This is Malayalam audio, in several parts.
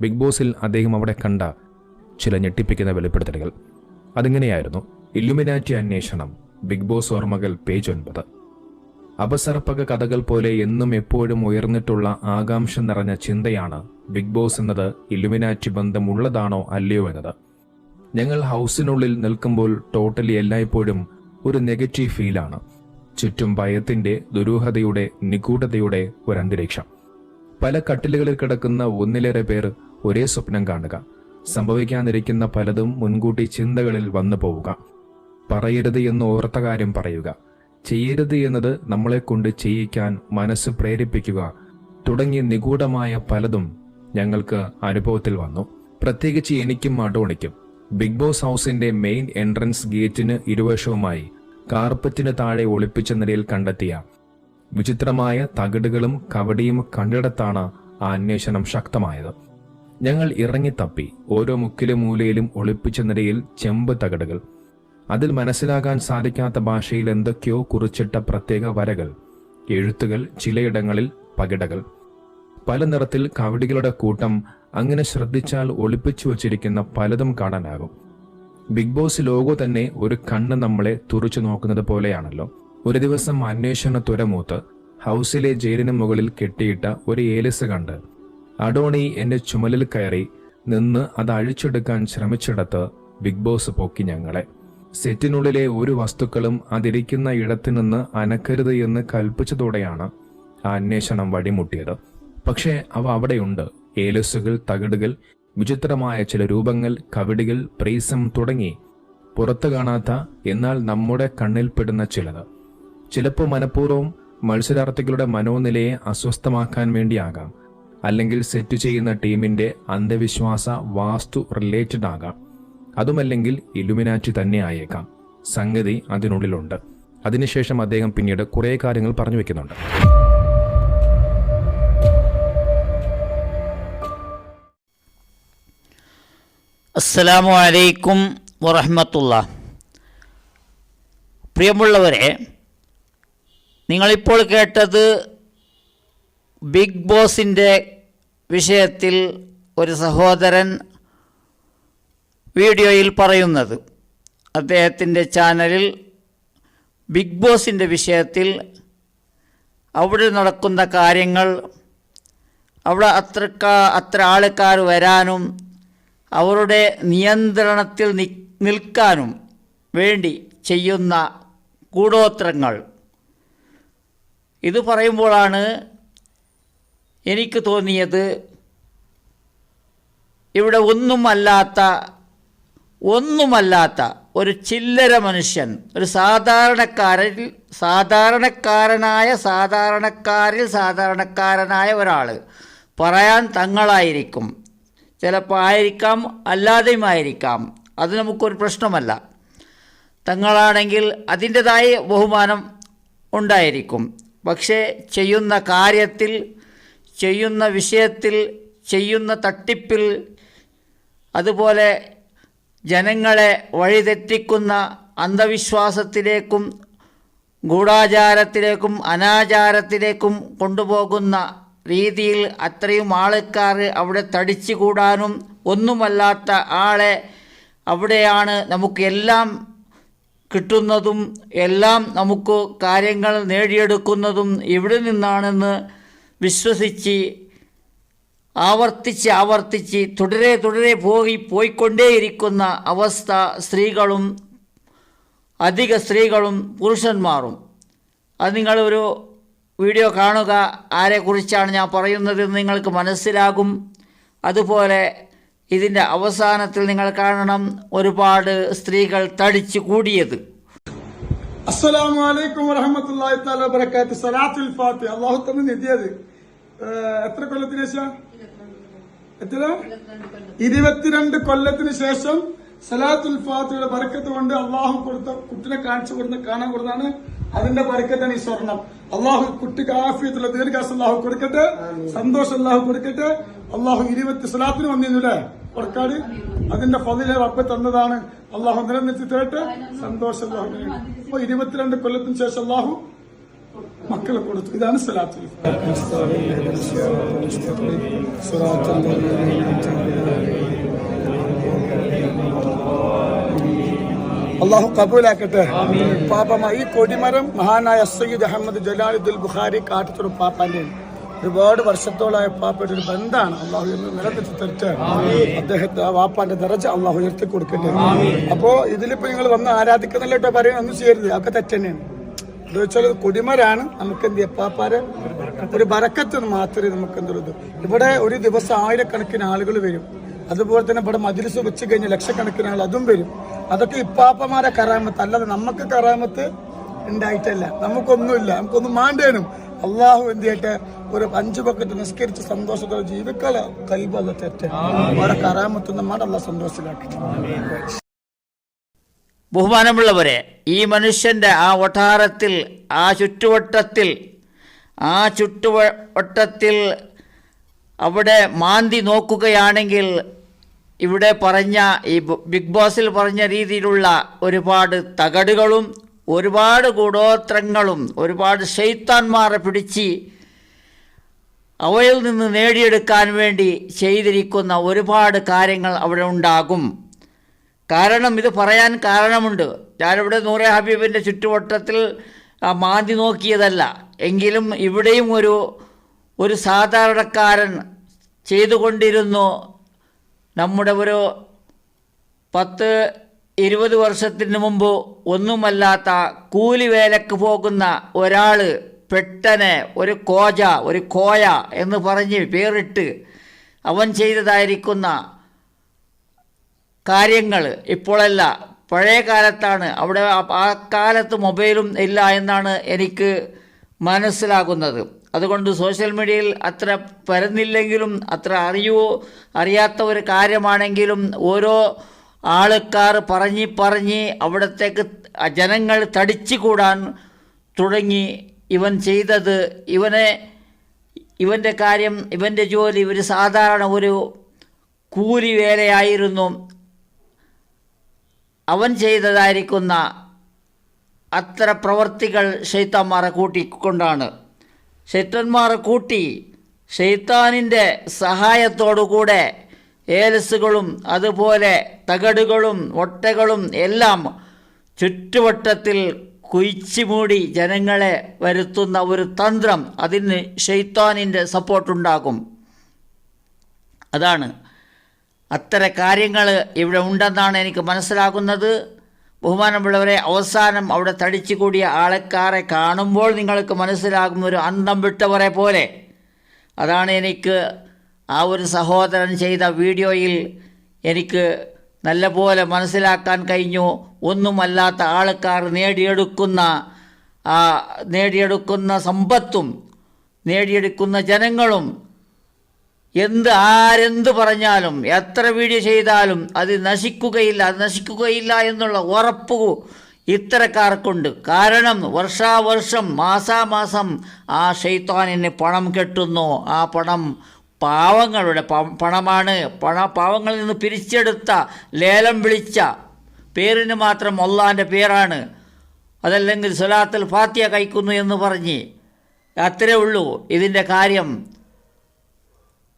ബിഗ് ബോസിൽ അദ്ദേഹം അവിടെ കണ്ട ചില ഞെട്ടിപ്പിക്കുന്ന വെളിപ്പെടുത്തലുകൾ. അതിങ്ങനെയായിരുന്നു. ഇല്ലുമിനാറ്റി അന്വേഷണം ബിഗ് ബോസ് ഓർമ്മകൾ പേജ് ഒൻപത്. അപസർപ്പക കഥകൾ പോലെ എന്നും എപ്പോഴും ഉയർന്നിട്ടുള്ള ആകാംക്ഷ നിറഞ്ഞ ചിന്തയാണ് ബിഗ് ബോസ് എന്നത് ഇല്ലുമിനാറ്റി ബന്ധമുള്ളതാണോ അല്ലയോ എന്നത്. ഞങ്ങൾ ഹൗസിനുള്ളിൽ നിൽക്കുമ്പോൾ ടോട്ടലി എല്ലായ്പ്പോഴും ഒരു നെഗറ്റീവ് ഫീലാണ്. ചുറ്റും ഭയത്തിന്റെ ദുരൂഹതയുടെ നിഗൂഢതയുടെ ഒരന്തരീക്ഷം. പല കട്ടിലുകളിൽ കിടക്കുന്ന ഒന്നിലേറെ പേർ ഒരേ സ്വപ്നം കാണുക. സംഭവിക്കാനിരിക്കുന്ന പലതും മുൻകൂട്ടി ചിന്തകളിൽ വന്നു പോവുക. പറയരുത് എന്ന് ഓർത്ത കാര്യം പറയുക. ചെയ്യരുത് എന്നത് നമ്മളെ കൊണ്ട് ചെയ്യിക്കാൻ മനസ്സ് പ്രേരിപ്പിക്കുക തുടങ്ങിയ നിഗൂഢമായ പലതും ഞങ്ങൾക്ക് അനുഭവത്തിൽ വന്നു. പ്രത്യേകിച്ച് എനിക്കും മടോണിക്കും ബിഗ് ബോസ് ഹൗസിന്റെ മെയിൻ എൻട്രൻസ് ഗേറ്റിന് ഇരുവശവുമായി കാർപ്പറ്റിന് താഴെ ഒളിപ്പിച്ച നിലയിൽ കണ്ടെത്തിയ വിചിത്രമായ തകിടുകളും കവടിയും കണ്ടിടത്താണ് ആ അന്വേഷണം ശക്തമായത്. ഞങ്ങൾ ഇറങ്ങിത്തപ്പി ഓരോ മുക്കിലും മൂലയിലും ഒളിപ്പിച്ച നിലയിൽ ചെമ്പ് തകടുകൾ. അതിൽ മനസ്സിലാകാൻ സാധിക്കാത്ത ഭാഷയിൽ എന്തൊക്കെയോ കുറിച്ചിട്ട പ്രത്യേക വരകൾ എഴുത്തുകൾ ചിലയിടങ്ങളിൽ പകിടകൾ. പല നിറത്തിൽ കവടികളുടെ കൂട്ടം അങ്ങനെ ശ്രദ്ധിച്ചാൽ ഒളിപ്പിച്ചു വച്ചിരിക്കുന്ന പലതും കാണാനാകും. ബിഗ് ബോസ് ലോഗോ തന്നെ ഒരു കണ്ണ് നമ്മളെ തുറച്ചു നോക്കുന്നത് പോലെയാണല്ലോ. ഒരു ദിവസം അന്വേഷണ തുരമൂത്ത് ഹൗസിലെ ജയിലിന് മുകളിൽ കെട്ടിയിട്ട ഒരു ഏലസ് കണ്ട് അഡോണി എന്റെ ചുമലിൽ കയറി നിന്ന് അത് അഴിച്ചെടുക്കാൻ ശ്രമിച്ചിടത്ത് ബിഗ് ബോസ് പൊക്കി ഞങ്ങളെ. സെറ്റിനുള്ളിലെ ഒരു വസ്തുക്കളും അതിരിക്കുന്ന ഇടത്തു നിന്ന് അനക്കരുത് എന്ന് കൽപ്പിച്ചതോടെയാണ് ആ അന്വേഷണം വഴിമുട്ടിയത്. പക്ഷേ അവ അവിടെയുണ്ട്. ഏലസുകൾ തകിടുകൾ വിചിത്രമായ ചില രൂപങ്ങൾ കവിടികൾ പ്രീസം തുടങ്ങി പുറത്തു കാണാത്ത എന്നാൽ നമ്മുടെ കണ്ണിൽപ്പെടുന്ന ചിലത്. ചിലപ്പോൾ മനഃപൂർവം മത്സരാർത്ഥികളുടെ മനോനിലയെ അസ്വസ്ഥമാക്കാൻ വേണ്ടിയാകാം. അല്ലെങ്കിൽ സെറ്റ് ചെയ്യുന്ന ടീമിന്റെ അന്ധവിശ്വാസ വാസ്തു റിലേറ്റഡ് ആകാം. അതുമല്ലെങ്കിൽ ഇലുമിനാറ്റി തന്നെ ആയേക്കാം. സംഗതി അതിനുള്ളിലുണ്ട്. അതിനുശേഷം അദ്ദേഹം പിന്നീട് കുറേ കാര്യങ്ങൾ പറഞ്ഞു വെക്കുന്നുണ്ട്. അസ്സലാമു അലൈക്കും വറഹമത്തുള്ള. പ്രിയമുള്ളവരെ നിങ്ങളിപ്പോൾ കേട്ടത് ബിഗ് ബോസിന്റെ വിഷയത്തിൽ ഒരു സഹോദരൻ വീഡിയോയിൽ പറയുന്നത്. അദ്ദേഹത്തിന്റെ ചാനലിൽ ബിഗ് ബോസിന്റെ വിഷയത്തിൽ അവിടെ നടക്കുന്ന കാര്യങ്ങൾ അവിടെ അത്ര അത്ര ആൾക്കാർ വരാനും അവരുടെ നിയന്ത്രണത്തിൽ നിൽക്കാനും വേണ്ടി ചെയ്യുന്ന കൂടോത്രങ്ങൾ. ഇത് പറയുമ്പോഴാണ് എനിക്ക് തോന്നിയത് ഇവിടെ ഒന്നുമല്ലാത്ത ഒന്നുമല്ലാത്ത ഒരു ചില്ലര മനുഷ്യൻ ഒരു സാധാരണക്കാരിൽ സാധാരണക്കാരനായ സാധാരണക്കാരിൽ സാധാരണക്കാരനായ ഒരാൾ പറയാൻ തങ്ങളായിരിക്കും. ചിലപ്പോൾ ആയിരിക്കാം അല്ലാതെയും ആയിരിക്കാം. അത് നമുക്കൊരു പ്രശ്നമല്ല. തങ്ങളാണെങ്കിൽ അതിന്റെതായ ബഹുമാനം ഉണ്ടായിരിക്കും. പക്ഷേ ചെയ്യുന്ന കാര്യത്തിൽ ചെയ്യുന്ന വിഷയത്തിൽ ചെയ്യുന്ന തട്ടിപ്പിൽ അതുപോലെ ജനങ്ങളെ വഴിതെറ്റിക്കുന്ന അന്ധവിശ്വാസത്തിലേക്കും ഗൂഢാചാരത്തിലേക്കും അനാചാരത്തിലേക്കും കൊണ്ടുപോകുന്ന രീതിയിൽ അത്രയും ആൾക്കാർ അവിടെ തടിച്ചു കൂടാനും ഒന്നുമല്ലാത്ത ആളെ അവിടെയാണ് നമുക്ക് എല്ലാം കിട്ടുന്നതും എല്ലാം നമുക്ക് കാര്യങ്ങൾ നേടിയെടുക്കുന്നതും ഇവിടെ നിന്നാണെന്ന് വിശ്വസിച്ച് ആവർത്തിച്ച് ആവർത്തിച്ച് തുടരെ തുടരെ പോയി പോയിക്കൊണ്ടേയിരിക്കുന്ന അവസ്ഥ സ്ത്രീകളും അധിക സ്ത്രീകളും പുരുഷന്മാരും. അത് നിങ്ങളൊരു വീഡിയോ കാണുക ആരെക്കുറിച്ചാണ് ഞാൻ പറയുന്നതെന്ന് നിങ്ങൾക്ക് മനസ്സിലാകും. അതുപോലെ ഇതിന്റെ അവസാനത്തിൽ നിങ്ങൾ കാണണം ഒരുപാട് സ്ത്രീകൾ തടിച്ചു കൂടിയത്. അസ്സലാമു അലൈക്കും വറഹമത്തല്ലാഹി വബറകാത്ത്. സലാത്തുൽ ഫാത്തിഹ. അല്ലാഹു തന്നെ നിധിയത് എത്ര കൊല്ലത്തിന് ശേഷം? എത്ര ഇരുപത്തിരണ്ട് കൊല്ലത്തിന് ശേഷം സലാത്തുൽ ഫാത്തിയുടെ ബർക്കത്ത് കൊണ്ട് അള്ളാഹു കൊടുത്ത കുട്ടിനെ കാണിച്ചു കൊടുത്ത കാണാൻ കൊടുത്താണ്. അതിന്റെ ബർക്കത്താണ് ഈ സ്വർണം. അള്ളാഹു കുട്ടിക്ക് ആഫിയത്തുള്ള ദീർഘാസ് അള്ളാഹു കൊടുക്കട്ടെ. സന്തോഷം അള്ളാഹു കൊടുക്കട്ടെ. അള്ളാഹു ഇരുപത്തി സലാത്തിന് വന്നിരുന്നു വർക്കാട് അതിന്റെ പതിലെ റബ്ബ് തന്നതാണ്. അള്ളാഹു നിലനിർത്തി തരട്ടെ സന്തോഷം അല്ലാഹു അപ്പൊ ഇരുപത്തിരണ്ട് കൊല്ലത്തിന് ശേഷം അള്ളാഹു മക്കളെ കൊടുത്തു. ഇതാണ് സലാത്തു അള്ളാഹു കബൂലാക്കട്ടെ. പാപമായി ഈ കൊടിമരം മഹാനായ സയ്യിദ് അഹമ്മദ് ജലാലുദ്ദുൽ ബുഖാരി കാട്ടത്തുറ പാപ്പാന്റെ ഒരുപാട് വർഷത്തോളായ പാപ്പയുടെ ഒരു ബന്ധമാണ് അള്ളാഹു എന്ന് നിലനിർത്തി തെറ്റാണ് അദ്ദേഹത്തെ ആ വാപ്പാന്റെ നിറച്ച് അള്ളാഹു ഉയർത്തി കൊടുക്കട്ടെ. അപ്പോ ഇതിലിപ്പോ നിങ്ങൾ വന്ന് ആരാധിക്കുന്നില്ല കേട്ടോ പറയുന്നത് ഒന്നും ചെയ്യരുത്. അതൊക്കെ തെറ്റന്നെയാണ്. എന്താ വെച്ചാൽ കൊടിമരാണ്. നമുക്ക് എന്ത് ചെയ്യാം? പാപ്പാരെ ഒരു ബറക്കത്ത് മാത്രമേ നമുക്ക് എന്തുള്ളത് ഇവിടെ ഒരു ദിവസം ആയിരക്കണക്കിന് ആളുകൾ വരും. അതുപോലെ തന്നെ ഇവിടെ മജിലിസ് വെച്ച് കഴിഞ്ഞാൽ ലക്ഷക്കണക്കിന് ആൾ അതും വരും. അതൊക്കെ ഇപ്പാപ്പമാരെ കറാമത്ത്. അല്ലാതെ നമുക്ക് കറാമത്ത് ഉണ്ടായിട്ടല്ല. നമുക്കൊന്നുമില്ല. നമുക്കൊന്നും മാണ്ടേനും. അള്ളാഹു എന്ത് ചെയ്യട്ടെ? ഒരു അഞ്ചു പക്കത്ത് നിസ്കരിച്ച് സന്തോഷത്തോടെ ജീവിക്കാൻ കൽബല്ല തെറ്റ്. അവിടെ കറാമത്തുന്ന അള്ളാഹ് സന്തോഷത്തിലാക്കി. ബഹുമാനമുള്ളവരെ ഈ മനുഷ്യന്റെ ആ ഒട്ടാരത്തിൽ ആ ചുറ്റുവട്ടത്തിൽ ആ ചുറ്റുവട്ടത്തിൽ അവിടെ മാന്തി നോക്കുകയാണെങ്കിൽ ഇവിടെ പറഞ്ഞ ഈ ബിഗ് ബോസിൽ പറഞ്ഞ രീതിയിലുള്ള ഒരുപാട് തകടുകളും ഒരുപാട് ഗൂഢോത്രങ്ങളും ഒരുപാട് ഷെയ്ത്താന്മാരെ പിടിച്ച് അവയിൽ നിന്ന് നേടിയെടുക്കാൻ വേണ്ടി ചെയ്തിരിക്കുന്ന ഒരുപാട് കാര്യങ്ങൾ അവിടെ ഉണ്ടാകും. കാരണം ഇത് പറയാൻ കാരണമുണ്ട്. ഞാനിവിടെ നൂറെ ഹബീബിന്റെ ചുറ്റുവട്ടത്തിൽ മാന്തി നോക്കിയതല്ല. എങ്കിലും ഇവിടെയും ഒരു ഒരു സാധാരണക്കാരൻ ചെയ്തുകൊണ്ടിരുന്നു. നമ്മുടെ ഒരു പത്ത് ഇരുപത് വർഷത്തിന് മുമ്പ് ഒന്നുമല്ലാത്ത കൂലി വേലക്ക് പോകുന്ന ഒരാൾ പെട്ടനെ ഒരു കോജ ഒരു കോയ എന്ന് പറഞ്ഞ് പേരിട്ട് അവൻ ചെയ്തതായിരിക്കുന്ന കാര്യങ്ങൾ ഇപ്പോഴല്ല. പഴയ കാലത്താണ്. അവിടെ ആ- കാലത്ത് മൊബൈലും ഇല്ല എന്നാണ് എനിക്ക് മനസ്സിലാകുന്നത്. അതുകൊണ്ട് സോഷ്യൽ മീഡിയയിൽ അത്ര പരന്നില്ലെങ്കിലും അത്ര അറിയോ അറിയാത്ത ഒരു കാര്യമാണെങ്കിലും ഓരോ ആൾക്കാർ പറഞ്ഞ് പറഞ്ഞ് അവിടത്തേക്ക് ജനങ്ങൾ തടിച്ചുകൂടാൻ തുടങ്ങി. ഇവൻ ചെയ്തത് ഇവനെ ഇവന്റെ കാര്യം ഇവന്റെ ജോലി ഒരു സാധാരണ ഒരു കൂലി വേലയായിരുന്നു. അവൻ ചെയ്തതായിരിക്കുന്ന അത്ര പ്രവർത്തികൾ ഷെയ്ത്താന്മാരെ കൂട്ടിക്കൊണ്ടാണ്. ഷെയ്ത്തന്മാരെ കൂട്ടി ഷെയ്ത്താനിന്റെ സഹായത്തോടുകൂടെ ഏലസുകളും അതുപോലെ തകടുകളും ഒട്ടകളും എല്ലാം ചുറ്റുവട്ടത്തിൽ കുഴിച്ചു മൂടി ജനങ്ങളെ വരുത്തുന്ന ഒരു തന്ത്രം അതിന് ഷെയ്ത്താനിന്റെ സപ്പോർട്ടുണ്ടാകും. അതാണ്. അത്തര കാര്യങ്ങൾ ഇവിടെ ഉണ്ടെന്നാണ് എനിക്ക് മനസ്സിലാകുന്നത്. ബഹുമാനമുള്ളവരെ അവസാനം അവിടെ തടിച്ചു കൂടിയ ആൾക്കാരെ കാണുമ്പോൾ നിങ്ങൾക്ക് മനസ്സിലാകും ഒരു അന്തം വിട്ടവരെ പോലെ. അതാണ് എനിക്ക് ആ ഒരു സഹോദരൻ ചെയ്ത വീഡിയോയിൽ എനിക്ക് നല്ലപോലെ മനസ്സിലാക്കാൻ കഴിഞ്ഞു. ഒന്നുമല്ലാത്ത ആൾക്കാർ നേടിയെടുക്കുന്ന ആ നേടിയെടുക്കുന്ന സമ്പത്തും നേടിയെടുക്കുന്ന ജനങ്ങളും എന്ത് ആരെന്ത് പറഞ്ഞാലും എത്ര വീഡിയോ ചെയ്താലും അത് നശിക്കുകയില്ല അത് നശിക്കുകയില്ല എന്നുള്ള ഉറപ്പ് ഇത്തരക്കാർക്കുണ്ട്. കാരണം വർഷാവർഷം മാസാമാസം ആ ഷെയ്ത്താനിന് പണം കെട്ടുന്നു. ആ പണം പാവങ്ങളുടെ പണമാണ്. പണ പാവങ്ങളിൽ നിന്ന് പിരിച്ചെടുത്ത ലേലം വിളിച്ച പേരിന് മാത്രം ഒല്ലാന്റെ പേരാണ്. അതല്ലെങ്കിൽ സ്വലാത്തിൽ ഫാത്തിയ കഴിക്കുന്നു എന്ന് പറഞ്ഞ് അത്രേ ഉള്ളൂ ഇതിന്റെ കാര്യം.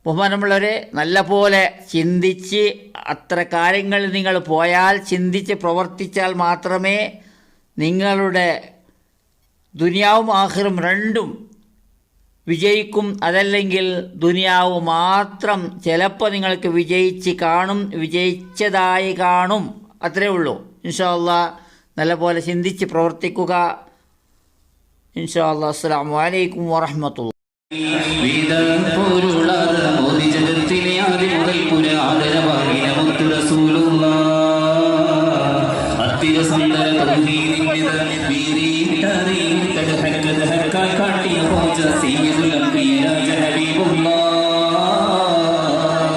ബഹുമാനമുള്ളവരെ നല്ലപോലെ ചിന്തിച്ച് അത്ര കാര്യങ്ങൾ നിങ്ങൾ പോയാൽ ചിന്തിച്ച് പ്രവർത്തിച്ചാൽ മാത്രമേ നിങ്ങളുടെ ദുനിയാവും ആഹ്റും രണ്ടും വിജയിക്കും. അതല്ലെങ്കിൽ ദുനിയാവ് മാത്രം ചിലപ്പോൾ നിങ്ങൾക്ക് വിജയിച്ച് കാണും വിജയിച്ചതായി കാണും. അത്രേ ഉള്ളൂ. ഇൻഷാല്ല നല്ലപോലെ ചിന്തിച്ച് പ്രവർത്തിക്കുക. ഇൻഷാല്ല അസ്സാം വലൈക്കും വാഹമത്തുള്ള